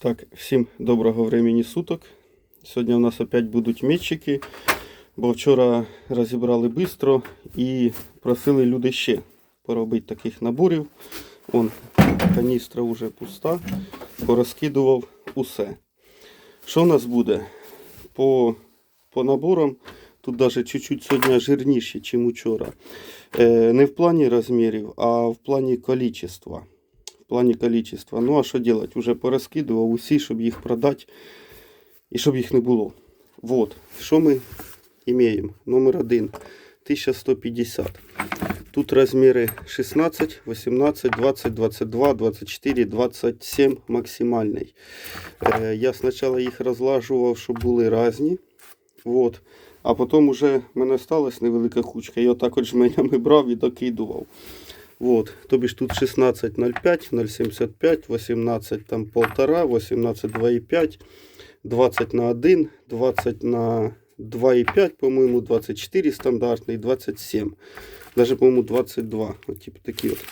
Так, всім доброго времени суток. Сьогодні у нас опять будуть метчики, бо вчора розібрали швидко і просили люди ще поробити таких наборів. Он, каністра вже пуста, порозкидував усе. Що у нас буде? По, по наборам тут навіть чуть-чуть сьогодні жирніші, ніж учора. Е, не в плані розмірів, а в плані в плані количества. Ну а що делать? Уже порозкидував усі, щоб їх продати і щоб їх не було. Вот. Що ми маємо? Номер один. 1150. Тут розміри 16, 18, 20, 22, 24, 27 максимальний. Е, я спочатку їх розлажував, щоб були різні. Вот. А потім уже в мене сталася невелика кучка. Я отак от жменями брав і докидував. Вот, тобі ж тут 16,05, 0,75, 18 там 1,5, 18 2,5, 20 на 1, 20 на 2,5, по-моєму, 24 стандартний, 27. Даже, по-моєму, 22. От, типу такі от.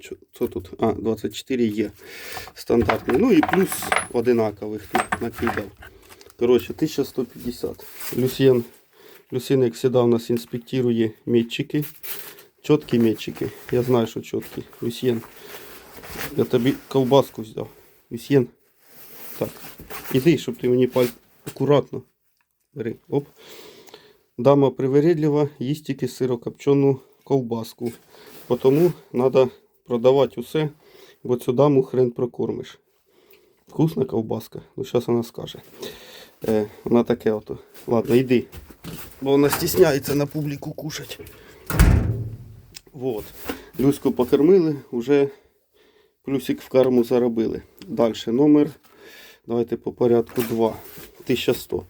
Що, що тут? А, 24 є стандартний. Ну і плюс одинакових тут накидав. Коротше, 1150. Люсьєн, Люсьєн, як завжди, у нас інспектує метчики. Чіткі метчики. Я знаю, що чіткі. Люсьєн. Я тобі ковбаску взяв. Люсьєн. Так. Іди, щоб ти мені паль акуратно. Бери. Оп. Дама привередлива, їсть тільки сирокопчену ковбаску. Тому треба продавати усе, бо цю даму хрен прокормиш. Вкусна ковбаска. Ну, зараз вона скаже. Е, вона таке ото. Ладно, йди. Бо вона стісняється на публіку кушать. Вот. Люську покормили, вже плюсик в карму заробили. Далі номер. Давайте по порядку 2. 1100.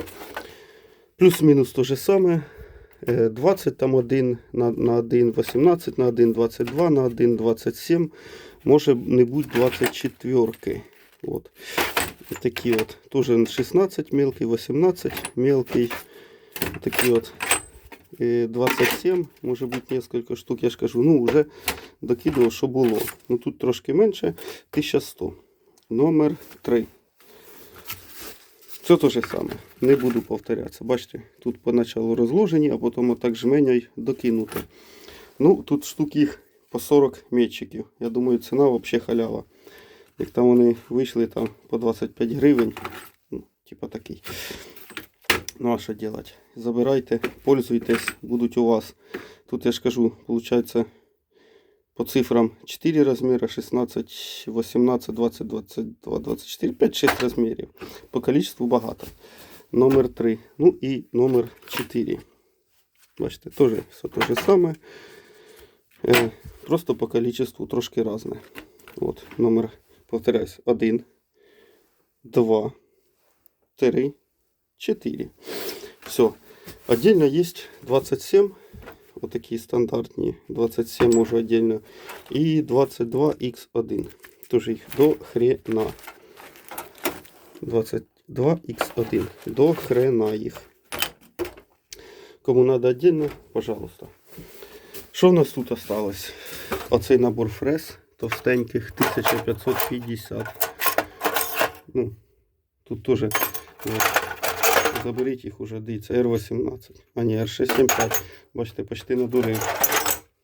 Плюс-мінус те же саме. Е, 20 там 1 на, на 1, 18, на 1, 22, на 1, 27. Може не бути 24. Вот. Такі от. Тоже 16 мелкий, 18 мелкий. Такі от е, 27, може бути несколько штук, я ж кажу, ну вже докидував, що було. Ну тут трошки менше, 1100. Номер 3. Це те же саме. Не буду повторятися. Бачите, тут поначалу розложені, а потім отак жменяй докинути. Ну, тут штук їх по 40 метчиків. Я думаю, ціна взагалі халява. Як там вони вийшли там по 25 гривень. Ну, типа такий. Ну а що делать? Забирайте, пользуйтесь, будуть у вас. Тут я ж кажу, получается по цифрам 4 размера, 16, 18, 20, 22, 24, 5-6 размерів. По количеству багато. Номер 3. Ну і номер 4. Бачите, теж все те же саме. Е, просто по количеству трошки різне. От, номер, повторяюсь, 1, 2, 3, 4. Все. Отдельно есть 27. Вот такие стандартные. 27 уже отдельно. И 22x1. Тоже их до хрена. 22x1. До хрена их. Кому надо отдельно, пожалуйста. Що в нас тут осталось? Оцей набор фрез товстеньких 1550. Ну, тут вот, заберіть їх уже, дивіться, R18. А ні, R675. Бачите, почти надурив.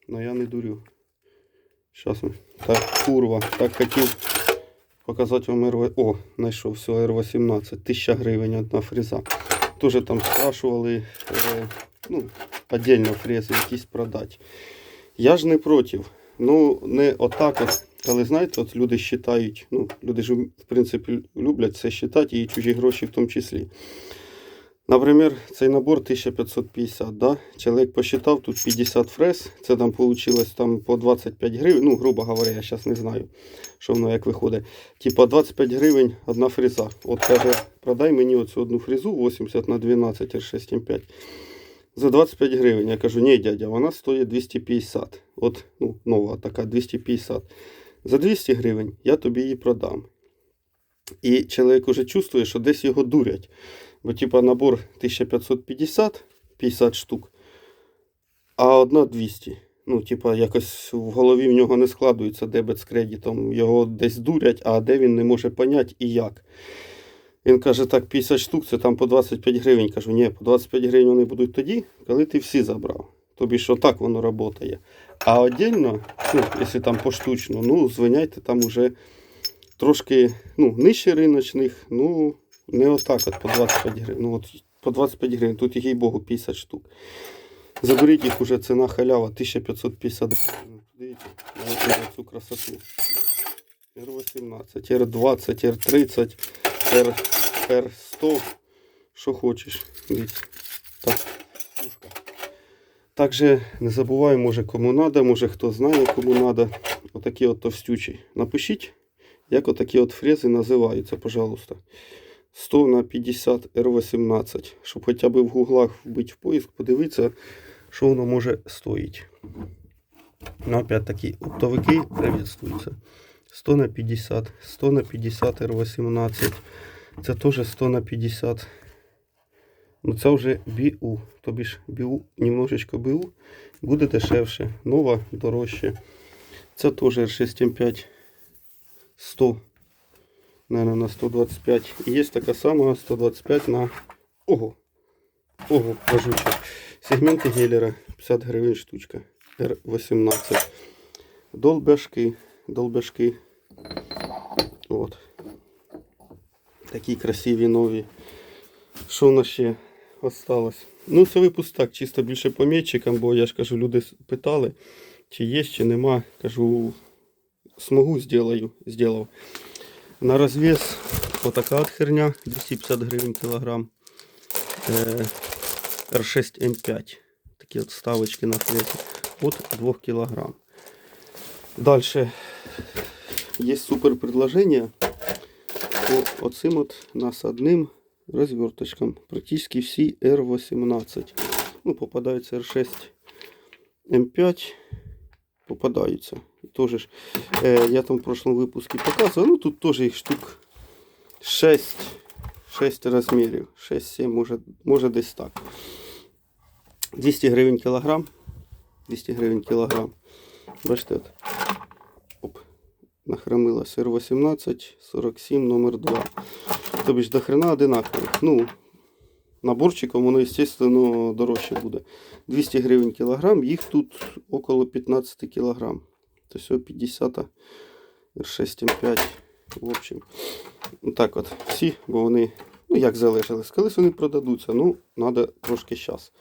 Но я не дурю. Ми. Так, курва. Так хотів показати вам R... О, знайшов все, R18. 1000 гривень одна фреза. Тоже там спрашували, е, ну, отдельно фрези якісь продати. Я ж не проти. Ну, не отак от. Але знаєте, от люди вважають, ну, люди ж в принципі люблять це вважати і чужі гроші в тому числі. Наприклад, цей набор 1550, да? Чоловік посчитав, тут 50 фрез, це там вийшло там, по 25 гривень, ну, грубо говоря, я зараз не знаю, що воно як виходить. Типа 25 гривень одна фреза. От каже, продай мені оцю одну фрезу 80 на 12 R675 за 25 гривень. Я кажу, ні, дядя, вона стоїть 250. От, ну, нова така 250. За 200 гривень я тобі її продам. І чоловік уже чувствує, що десь його дурять. Бо, типа, набор 1550, 50 штук, а одна 200. Ну, типа, якось в голові в нього не складується дебет з кредитом. Його десь дурять, а де він не може поняти і як. Він каже, так, 50 штук, це там по 25 гривень. Кажу, ні, по 25 гривень вони будуть тоді, коли ти всі забрав. Тобі що так воно працює. А отдельно, ну, якщо там поштучно, ну, звиняйте там уже трошки ну, нижче риночних, ну, не отак от по 25 гривень. Ну, от по 25 гривень, тут їй Богу 50 штук. Заберіть їх уже ціна халява 1550 гривень. Ну, Дивіться, на цю красоту. R18, R20, R30, R, R100. Що хочеш. Дивіться. Так. Також не забувай, може кому надо, може хто знає, кому надо. Отакі от товстючі. Напишіть, як отакі от фрези називаються, пожалуйста. 100 на 50 R18. Щоб хоча б в гуглах вбити в поиск, подивитися, що воно може стоїть. Ну, опять таки, оптовики приветствуються. 100 на 50, 100 на 50 R18. Це теж 100 на 50. Ну це вже BU. Тобі ж BU, немножечко BU. Буде дешевше. Нова дорожче. Це теж R6M5 100. Наверное, на 125. І є така сама 125 на. Ого! Ого, кажучи. Сегменти гелера 50 гривень штучка. R18. Долбяшки. Долбяшки. От. Такі красиві нові. Що в нас ще осталось? Ну, це випуск так, чисто більше по метчикам, бо я ж кажу, люди питали, чи є, чи нема. Кажу, смогу зробив. На розвес отака от херня, 250 гривень кілограм. Е, R6M5. Такі от ставочки на флеті. От 2 кілограм. Дальше є супер предложення по оцим от насадним розверточкам. Практически всі R18. Ну, попадаються R6 M5. Попадаються. Тоже ж, е, я там в прошлом випуску показував. Ну тут теж їх штук 6. 6 розмірів. 6-7, може, може десь так. 200 гривень кілограм. 200 гривень кілограм. Бачите. Оп. Нахрамила сир 18, 47, номер 2. Тобі ж до хрена одинакових. Ну, наборчиком воно, естественно, дорожче буде. 200 гривень кілограм, їх тут около 15 кілограм. То все 50 R6M5. В общем, так от, всі, бо вони, ну як залежались. Колись вони продадуться, ну, треба трошки час.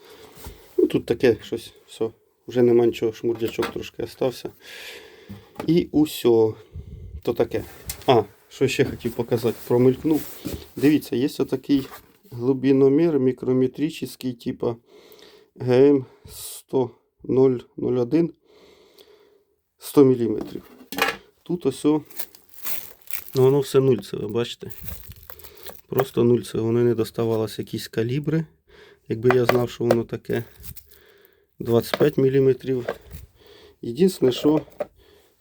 Ну, тут таке щось, все. Вже нема нічого, шмурдячок трошки остався. І усьо. То таке. А, що ще хотів показати, промелькнув. Дивіться, є отакий глибиномір мікрометричний, типа ГМ 10001 100 мм. Тут ось, ну воно все нульцеве, бачите? Просто нульцеве. Воно не доставалося якісь калібри. Якби я знав, що воно таке 25 мм. Єдине, що,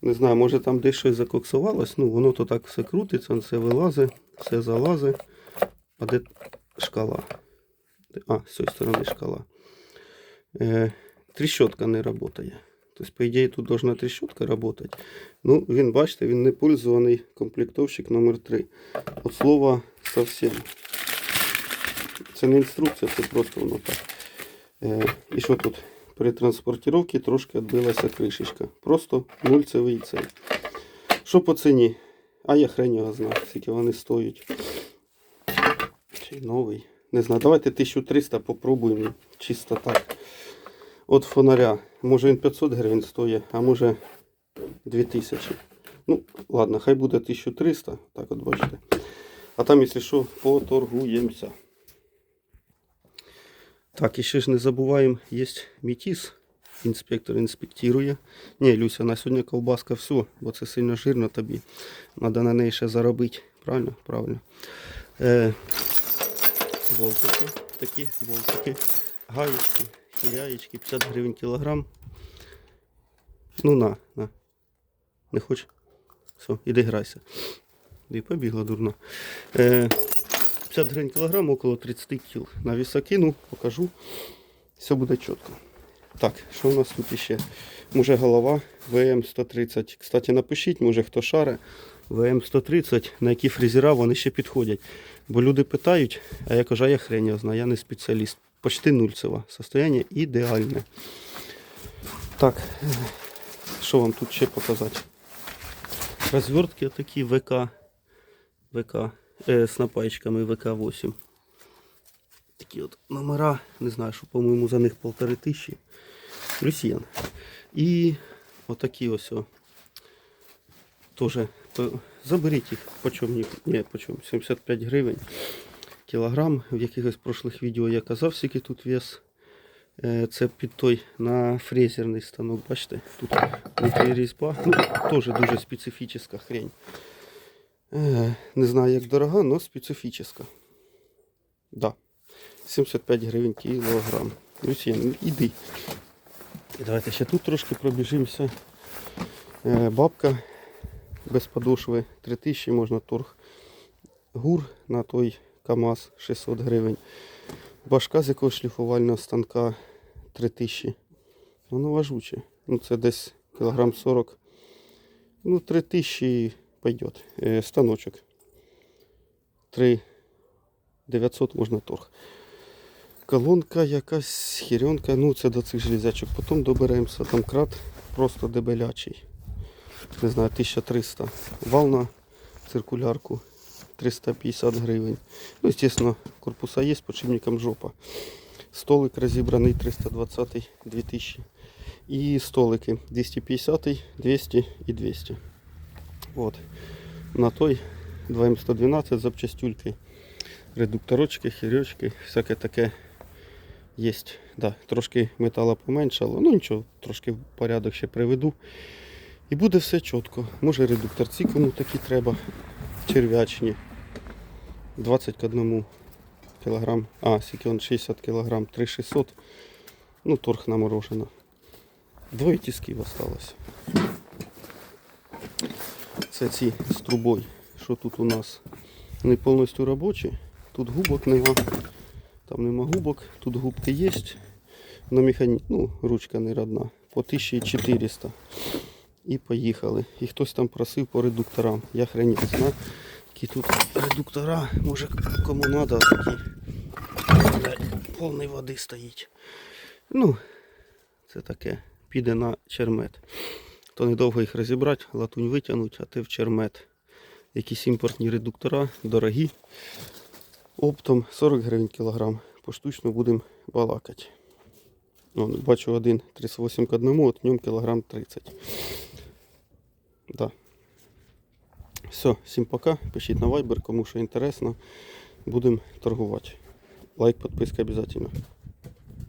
не знаю, може там десь щось закоксувалось, ну воно то так все крутиться, все вилазить, все залазить. А де шкала? А, з цієї сторони шкала. Е, тріщотка не працює. Тобто, по ідеї, тут должна тріщотка працювати. Ну, він, бачите, він не пользований комплектовщик номер 3 От слова совсем. Це не інструкція, це просто воно так. Е, і що тут? При транспортировці трошки відбилася кришечка. Просто нульцевий цей. Що по ціні? А я хрень його знаю, скільки вони стоять. Чи новий? Не знаю, давайте 1300 попробуємо. Чисто так. От фонаря. Може він 500 гривень стоїть, а може 2000. Ну, ладно, хай буде 1300. Так от бачите. А там, якщо що, поторгуємося. Так, і ще ж не забуваємо, є мітіс. Інспектор інспектує. Ні, Люся, на сьогодні ковбаска все, бо це сильно жирно тобі. Треба на неї ще заробити. Правильно? Правильно. Е, болтики, такі болтики, гаєчки, хіряєчки, 50 гривень кілограм. Ну на, на. Не хочеш? Все, іди грайся. І побігла дурна. Е, 50 гривень кілограм, около 30 кіл. На віса кину, покажу. Все буде чітко. Так, що у нас тут ще? Може голова ВМ-130. Кстати, напишіть, може хто шаре. ВМ-130, на які фрезера вони ще підходять. Бо люди питають, а я кажу, а я хрень його знаю, я не спеціаліст. Почти нульцева. Состояние ідеальне. Так, що вам тут ще показати? Розвертки такі ВК. ВК е, з напайчиками ВК-8. Такі от номера, не знаю, що, по-моєму, за них полтори тисячі. Росіян. І отакі ось о. Тоже по- заберіть їх, по чому? Ні, по чому? 75 гривень кілограм. В якихось прошлих відео я казав, скільки тут вес. Е, Це під той на фрезерний станок, бачите? Тут різьба. Ну, теж дуже специфічна хрень. Е, Не знаю, як дорога, але специфічна. Да. 75 гривень кілограм. Люсьєн, іди. Давайте ще тут трошки пробіжимося. Е, Бабка без подошви 3000 можна торг. Гур на той КАМАЗ 600 гривень. Башка з якогось шліфувального станка 3000. Воно важуче. Ну це десь кілограм 40. Ну 3000 пойдет. Е, станочок. 3 900 можна торг. Колонка якась хіренка, ну це до цих железячок. Потім доберемося. Там крат просто дебелячий. Не знаю, 1300. Вал на циркулярку 350 гривень. Ну, естественно, корпуса є, подшипником жопа. Столик розібраний 320 2000. І столики 250, 200 і 200. От. На той 2М112 запчастюльки. Редукторочки, хірочки, всяке таке є. Да, трошки метала поменшало, ну нічого, трошки в порядок ще приведу. І буде все чітко. Може редукторці кому такі треба. Черв'ячні. 20 к 1 кілограм. А, скільки он 60 кілограм, 3600. Ну, торг наморожено. Двоє тисків осталось. Це ці з трубою. Що тут у нас? Вони повністю робочі. Тут губок нема. Там нема губок. Тут губки є. На механі... Ну, ручка не родна. По 1400. І поїхали. І хтось там просив по редукторам. Я хренець знаю. Які тут редуктора. Може кому треба такі. Повний води стоїть. Ну, це таке. Піде на чермет. То недовго їх розібрати, латунь витягнуть, а ти в чермет. Якісь імпортні редуктора, дорогі. Оптом 40 гривень кілограм. Поштучно будемо балакати. Вон, бачу один 38 к 1, от в ньому кілограм 30. Да. Все, всім пока. Пишіть на Viber, кому що інтересно. Будемо торгувати. Лайк, підписка обов'язково.